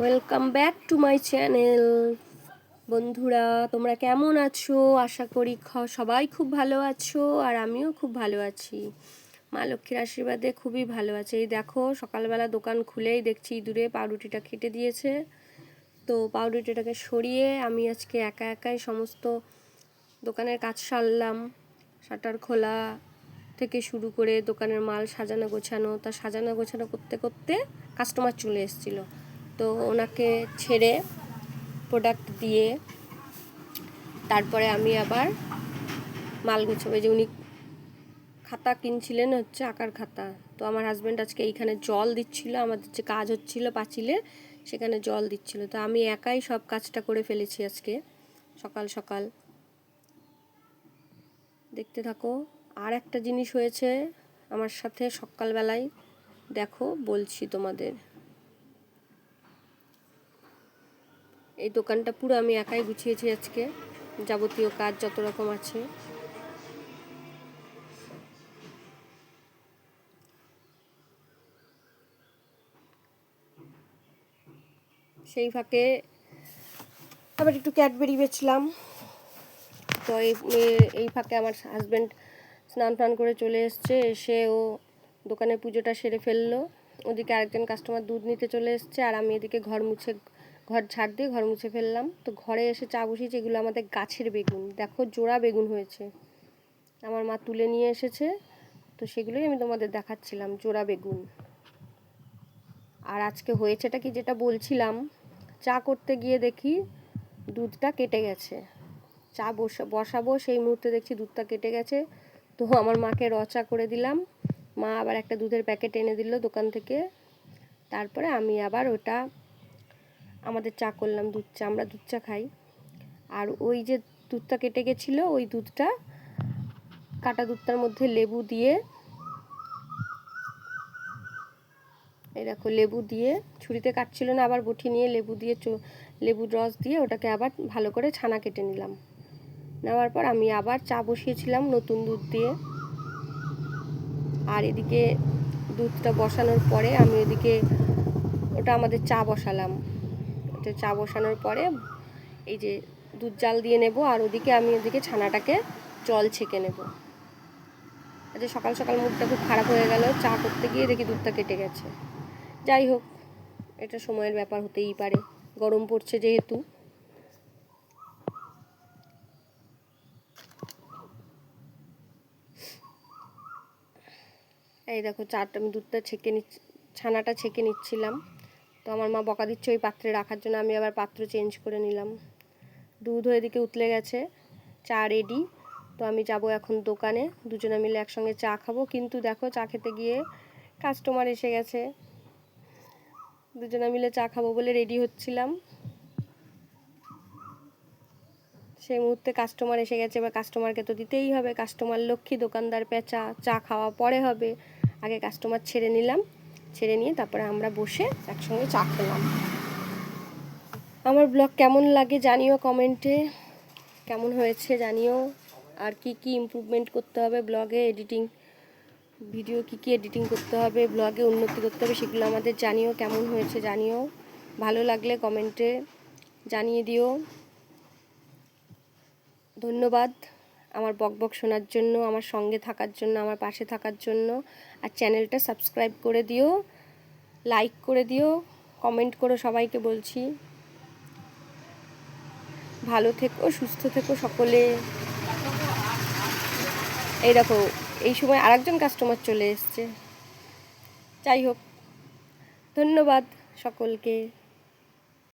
Welcome back to my channel বন্ধুরা, তোমরা কেমন আছো? আশা করি সবাই খুব ভালো আছো আর আমিও খুব ভালো আছি। মা লক্ষ্মীর আশীর্বাদে খুবই ভালো আছে। এই দেখো, সকালবেলা দোকান খুলেই দেখছি ইঁদুরে পাউরুটিটা কেটে দিয়েছে। তো পাউরুটিটাকে সরিয়ে আমি আজকে একা একাই সমস্ত দোকানের কাজ সারলাম। শাটার খোলা থেকে শুরু করে দোকানের মাল সাজানো গোছানো। তা সাজানো গোছানো করতে করতে কাস্টমার চলে এসেছিল। তো ওনাকে ছেড়ে প্রোডাক্ট দিয়ে তারপরে আমি আবার মাল গুছাবো। যে উনি খাতা কিনছিলেন হচ্ছে আঁকার খাতা। তো আমার হাজব্যান্ড আজকে এইখানে জল দিচ্ছিল, আমাদের যে কাজ হচ্ছিল পাঁচিলে, সেখানে জল দিচ্ছিল। তো আমি একাই সব কাজটা করে ফেলেছি আজকে, সকাল সকাল। দেখতে থাকো, আর একটা জিনিস হয়েছে আমার সাথে সকালবেলায়। দেখো, বলছি তোমাদের। এই দোকানটা পুরো আমি একাই গুছিয়েছি আজকে। যাবতীয় কাজ যত রকম আছে। সেই ফাঁকে আবার একটু ক্যাডবেরি বেচলাম। তো এই এই ফাঁকে আমার হাজব্যান্ড স্নান টান করে চলে এসছে। এসে ও দোকানে পুজোটা সেরে ফেলল। ওদিকে আরেকজন কাস্টমার দুধ নিতে চলে এসছে। আর আমি এদিকে ঘর মুছে ঘর ঝাড় দিয়ে ঘর মুছে ফেললাম। তো ঘরে এসে চা বসিয়েছি, এগুলো আমাদের গাছের বেগুন। দেখো, জোড়া বেগুন হয়েছে। আমার মা তুলে নিয়ে এসেছে। তো সেগুলোই আমি তোমাদের দেখাচ্ছিলাম, জোড়া বেগুন। আর আজকে হয়েছেটা কি যেটা বলছিলাম, চা করতে গিয়ে দেখি দুধটা কেটে গেছে। চা বসা, বসাবো, সেই মুহূর্তে দেখছি দুধটা কেটে গেছে। তো আমার মাকে রচা করে দিলাম। মা আবার একটা দুধের প্যাকেট এনে দিল দোকান থেকে। তারপরে আমি আবার ওটা আমাদের চা করলাম দুধ চা, আমরা দুধ চা খাই। আর ওই যে দুধটা কেটে গেছিল, ওই দুধটা কাটা দুধটার মধ্যে লেবু দিয়ে, এই দেখো লেবু দিয়ে, ছুরিতে কাটছিল না, আবার বটি নিয়ে লেবু দিয়ে লেবুর রস দিয়ে ওটাকে আবার ভালো করে ছানা কেটে নিলাম। নেওয়ার পর আমি আবার চা বসিয়েছিলাম নতুন দুধ দিয়ে। আর এদিকে দুধটা বসানোর পরে আমি এদিকে ওটা আমাদের চা বসালাম। ওটা চা বসানোর পরে এই যে দুধ জাল দিয়ে নেব আর ওদিকে আমি ওদিকে ছানাটাকে জল ছেঁকে নেব। আজকে সকাল সকাল মুডটা খুব খারাপ হয়ে গেল, চা করতে গিয়ে দেখি দুধটা কেটে গেছে। যাই হোক, এটা সময়ের ব্যাপার হতেই পারে, গরম পড়ছে যেহেতু। এই দেখো, চাটা আমি দুধটা ছেঁকে নিচ্ছি, ছানাটা ছেঁকে নিচ্ছিলাম। তো আমার মা বকা দিচ্ছে ওই পাত্রে রাখার জন্য, আমি আবার পাত্র চেঞ্জ করে নিলাম। দুধ এদিকে উতলে গেছে, চা রেডি তো আমি যাব এখন দোকানে, দুজনে মিলে একসঙ্গে চা খাব। কিন্তু দেখো, চা খেতে গিয়ে কাস্টমার এসে গেছে। দুজনে মিলে চা খাব বলে রেডি হচ্ছিলাম। সেই মুহূর্তে কাস্টমার এসে গেছে, এবার কাস্টমারকে তো দিতেই হবে। কাস্টমার লক্ষ্মী দোকানদার পেঁচা, চা খাওয়া পরে হবে। আগে কাস্টমার ছেড়ে নিলাম। ছেড়ে নিয়ে তারপরে আমরা বসে একসঙ্গে চা খেলাম। আমার ব্লগ কেমন লাগে জানিও কমেন্টে কেমন হয়েছে জানিও। আর কি কি ইমপ্রুভমেন্ট করতে হবে ব্লগে এডিটিং ভিডিও কি কি এডিটিং করতে হবে, ব্লগে উন্নতি করতে হবে সেগুলো আমাদের জানিও। কেমন হয়েছে জানিও। ভালো লাগলে কমেন্টে জানিয়ে দিও। ধন্যবাদ। আমার বকবক শোনার জন্য, আমার সঙ্গে থাকার জন্য, আমার পাশে থাকার জন্য। আর চ্যানেলটা সাবস্ক্রাইব করে দিও, লাইক করে দিও, কমেন্ট করো সবাইকে বলছি। ভালো থেকো, সুস্থ থেকো সকলে। এই দেখো, এই সময় আরেকজন কাস্টমার চলে এসছে। যাই হোক, ধন্যবাদ সকলকে।